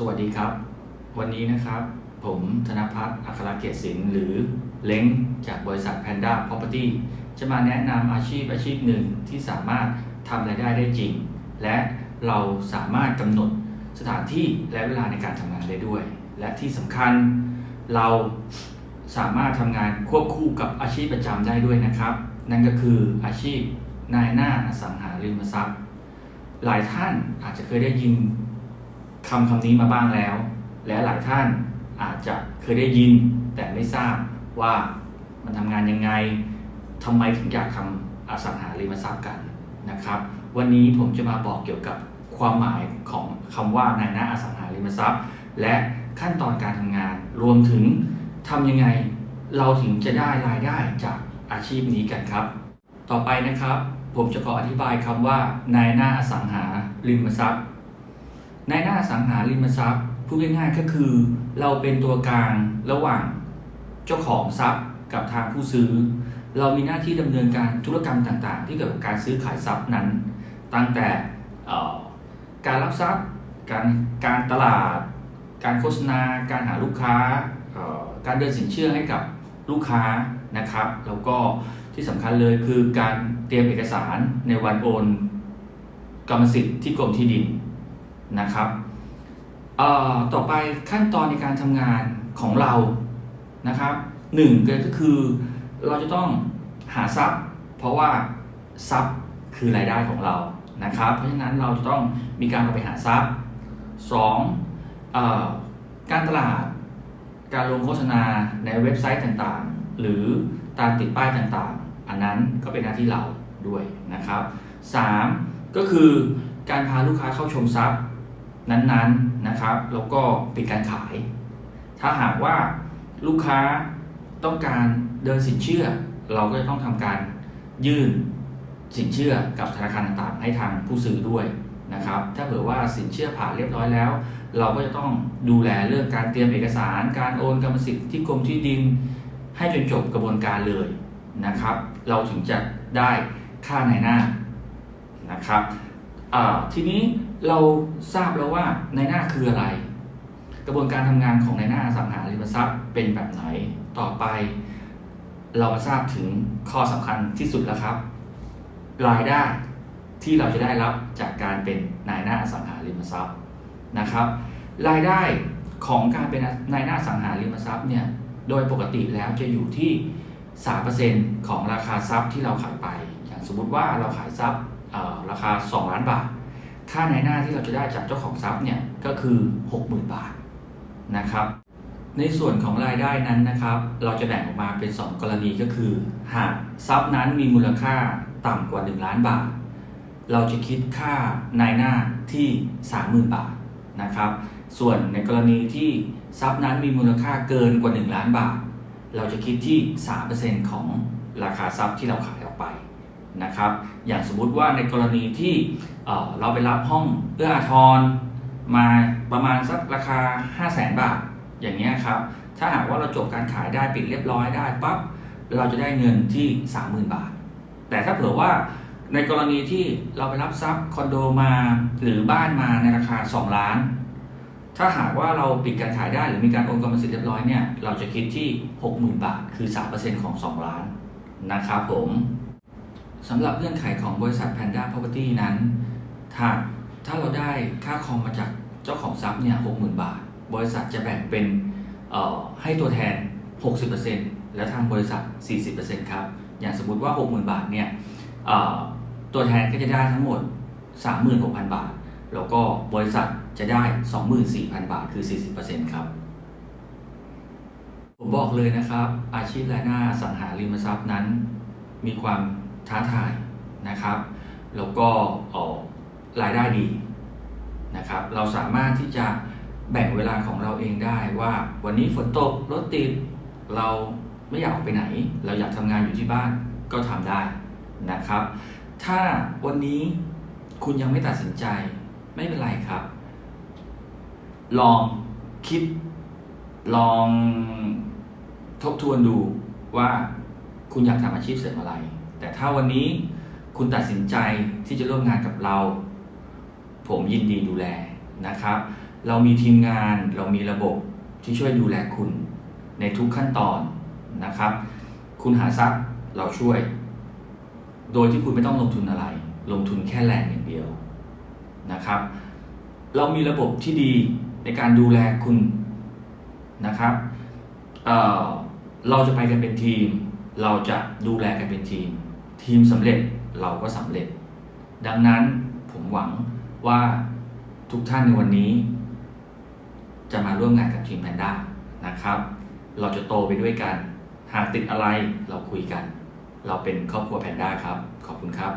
สวัสดีครับ วันนี้นะครับ ผมธนพัฒน์อัครเกียรติศิลป์หรือเล้งจากบริษัท Panda Property จะมาแนะนำอาชีพอาชีพหนึ่งที่สามารถทำรายได้ได้จริง และเราสามารถกำหนดสถานที่และเวลาในการทำงานได้ด้วย และที่สำคัญเราสามารถทำงานควบคู่กับอาชีพประจำได้ด้วยนะครับ นั่นก็คืออาชีพนายหน้าอสังหาริมทรัพย์ หลายท่านอาจจะเคยได้ยิน คำคำนี้มาบ้างแล้ว และหลายท่านอาจจะเคยได้ยิน แต่ไม่ทราบว่ามันทำงานยังไงทำไมถึงอยากทำอสังหาริมทรัพย์กันนะครับ วันนี้ผมจะมาบอกเกี่ยวกับความหมายของคำว่านายหน้าอสังหาริมทรัพย์ และขั้นตอนการทำงานรวมถึงทำยังไงเราถึงจะได้รายได้จากอาชีพนี้กันครับ ต่อไปนะครับ ผมจะขออธิบายคำว่านายหน้าอสังหาริมทรัพย์ นายหน้าสังหาริมทรัพย์พูดง่ายๆก็คือ เราเป็นตัวกลางระหว่างเจ้าของทรัพย์กับทางผู้ซื้อ เรามีหน้าที่ดำเนินการธุรกรรมต่างๆ ที่เกี่ยวกับการซื้อขายทรัพย์นั้น ตั้งแต่การรับทรัพย์ การการตลาด การโฆษณา การหาลูกค้า การเดินสินเชื่อให้กับลูกค้านะครับแล้วก็ที่สำคัญเลยคือการเตรียมเอกสารในวันโอนกรรมสิทธิ์ที่กรมที่ดิน นะครับต่อไปขั้นตอนในการทำงานของเรานะครับหนึ่งก็คือเราจะต้องหาทรัพย์ เพราะว่าทรัพย์คือรายได้ของเรานะครับ เพราะฉะนั้นเราจะต้องมีการเอาไปหาทรัพย์สองการตลาดการลงโฆษณาในเว็บไซต์ต่างๆ หรือตามติดป้ายต่างๆ อันนั้นก็เป็นหน้าที่เราด้วยนะครับ 3. ก็คือการพาลูกค้าเข้าชมทรัพย์ นั้นๆนะครับ แล้วก็ปิดการขาย ถ้าหากว่าลูกค้าต้องการเดินสินเชื่อ เราก็จะต้องทำการยื่นสินเชื่อกับธนาคารต่างๆ ให้ทางผู้ซื้อด้วยนะครับ ถ้าเผื่อว่าสินเชื่อผ่านเรียบร้อยแล้ว เราก็จะต้องดูแลเรื่องการเตรียมเอกสาร การโอนกรรมสิทธิ์ที่กรมที่ดิน ให้จนจบกระบวนการเลยนะครับ เราถึงจะได้ค่าในหน้านะครับทีนี้ เราทราบแล้วว่าในหน้าคืออะไร กระบวนการทำงานของในหน้าอสังหาริมทรัพย์เป็นแบบไหนต่อไป เรามาทราบถึงข้อสำคัญที่สุดแล้วครับ รายได้ที่เราจะได้รับจากการเป็นนายหน้าอสังหาริมทรัพย์นะครับ รายได้ของการเป็นนายหน้าอสังหาริมทรัพย์เนี่ยโดยปกติแล้วจะอยู่ที่ 3%ของราคาทรัพย์ที่เราขายไป อย่างสมมุติว่าเราขายทรัพย์ราคา 2 ล้านบาท ค่าในหน้าที่เราจะได้จากเจ้าของทรัพย์เนี่ยก็คือ 60,000 บาทนะครับ ในส่วนของรายได้นั้นนะครับ เราจะแบ่งออกมาเป็น 2 กรณีก็คือ หากทรัพย์นั้นมีมูลค่าต่ำกว่า 1 ล้านบาท เราจะคิดค่านายหน้าที่ 30,000 บาทนะครับ ส่วนในกรณีที่ทรัพย์นั้นมีมูลค่าเกินกว่า 1 ล้านบาท เราจะคิดที่ 3%ของราคาทรัพย์ที่เราขายออกไป นะครับ อย่างสมมุติว่าในกรณีที่เราไปรับห้องเอื้ออาทรมาประมาณสักราคา 5 0 0แสนบาท อย่างเงี้ยครับ ถ้าหากว่าเราจบการขายได้ปิดเรียบร้อยได้ปั๊บเราจะได้เงินที่ 30,000 บาท แต่ถ้าเผื่อว่าในกรณีที่เราไปรับทรัพย์คอนโดมาหรือบ้านมาในราคา 2 ล้าน ถ้าหากว่าเราปิดการขายได้หรือมีการโอนกรรมสิทธิ์เรียบร้อยเนี่ยเราจะคิดที่ 60,000 บาท คือ 3%ของ 2 ล้านนะครับผม สำหรับเงื่อนไขของบริษัท Panda Property นั้นถ้าถ้าเราได้ค่าคอมมาจากเจ้าของทรัพย์เนี่ย60,000บาท บริษัทจะแบ่งเป็นให้ตัวแทน 60%และทางบริษัท 40%ครับ อย่างสมมติว่า 60,000 บาทเนี่ยตัวแทนก็จะได้ทั้งหมด 36,000 บาท แล้วก็บริษัทจะได้ 24,000 บาทคือ 40%ครับ ผมบอกเลยนะครับ อาชีพรายหน้าสังหาริมทรัพย์นั้น มีความ ท้าทายนะครับ แล้วก็เอ่อรายได้ดีนะครับ เราสามารถที่จะแบ่งเวลาของเราเองได้ว่าวันนี้ฝนตกรถติดเราไม่อยากออกไปไหน เราอยากทำงานอยู่ที่บ้านก็ทำได้นะครับ ถ้าวันนี้คุณยังไม่ตัดสินใจไม่เป็นไรครับ ลองคิด ลองทบทวนดูว่าคุณอยากทำอาชีพเสริมอะไร แต่ถ้าวันนี้คุณตัดสินใจที่จะร่วมงานกับเรา ผมยินดีดูแลนะครับ เรามีทีมงานเรามีระบบที่ช่วยดูแลคุณในทุกขั้นตอนนะครับ คุณหาทรัพย์เราช่วย โดยที่คุณไม่ต้องลงทุนอะไร ลงทุนแค่แรงอย่างเดียวนะครับ เรามีระบบที่ดีในการดูแลคุณนะครับเเราจะไปกันเป็นทีม เราจะดูแลกันเป็นทีม ทีมสำเร็จเราก็สำเร็จ ดังนั้นผมหวังว่าทุกท่านในวันนี้ จะมาร่วมงานกับทีมแพนด้านะครับ เราจะโตไปด้วยกัน หากติดอะไรเราคุยกัน เราเป็นครอบครัวแพนด้าครับ ขอบคุณครับ